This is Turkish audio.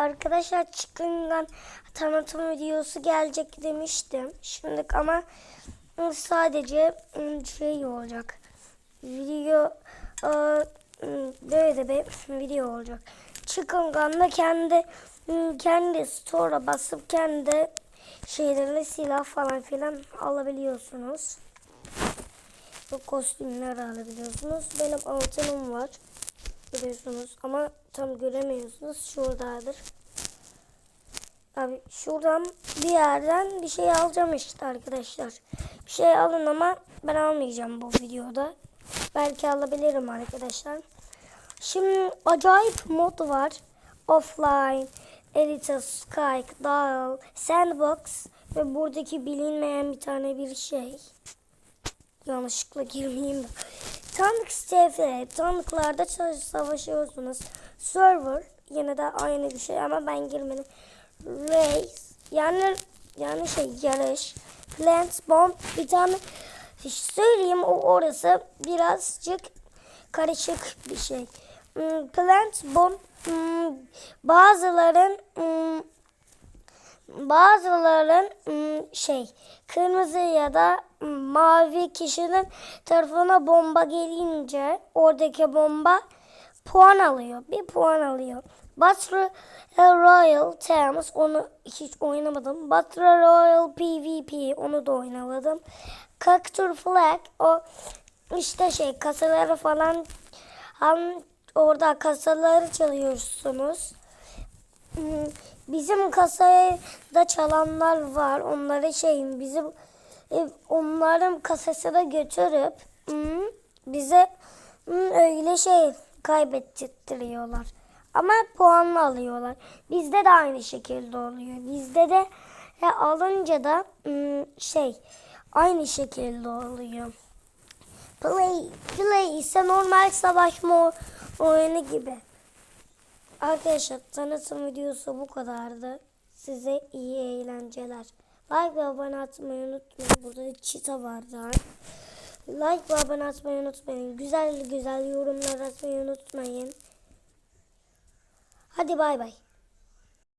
arkadaşlar çıkından tanıtım videosu gelecek demiştim. Şimdi ama sadece ıı, şey olacak. Video ıı, böyle bir video olacak. Çıkıngan'da kendi ıı, kendi store'a basıp kendi şeylerini silah falan filan alabiliyorsunuz. Bu kostümleri alabiliyorsunuz. Benim altınım var. Görüyorsunuz ama tam göremiyorsunuz. Şuradadır. Abi şuradan bir yerden bir şey alacağım işte arkadaşlar. Bir şey alın ama ben almayacağım bu videoda. Belki alabilirim arkadaşlar. Şimdi acayip mod var. Offline, Editor, Skype, Dial, Sandbox ve buradaki bilinmeyen bir tane bir şey. Yanlışlıkla girmeyeyim. TF, tanklarda çalış- savaşıyorsunuz. Server yine de aynı bir şey ama ben girmedim. Race yani yani şey yarış. Plant bomb bir tane söyleyeyim o orası birazcık karışık bir şey. Hmm, Plant bomb hmm, bazıların hmm, bazıların ım, şey kırmızı ya da ım, mavi kişinin tarafına bomba gelince oradaki bomba puan alıyor. Bir puan alıyor. Battle Royal Thames onu hiç oynamadım. Battle Royal PvP onu da oynamadım. Cactur Flag o işte şey kasaları falan orada kasaları çalıyorsunuz. Hmm, Bizim kasayı da çalanlar var. Onları şey bizim e, onların kasasına götürüp hmm, bize hmm, öyle şey kaybettirtiyorlar. Ama puanla alıyorlar. Bizde de aynı şekilde oluyor. Bizde de e, alınca da şey aynı şekilde oluyor. Play, play ise normal savaşma oyunu gibi. Arkadaşlar tanıtım videosu bu kadardı. Size iyi eğlenceler. Like ve abone atmayı unutmayın. Burada çita vardı. Like ve abone atmayı unutmayın. Güzel güzel yorumlar atmayı unutmayın. Hadi bay bay.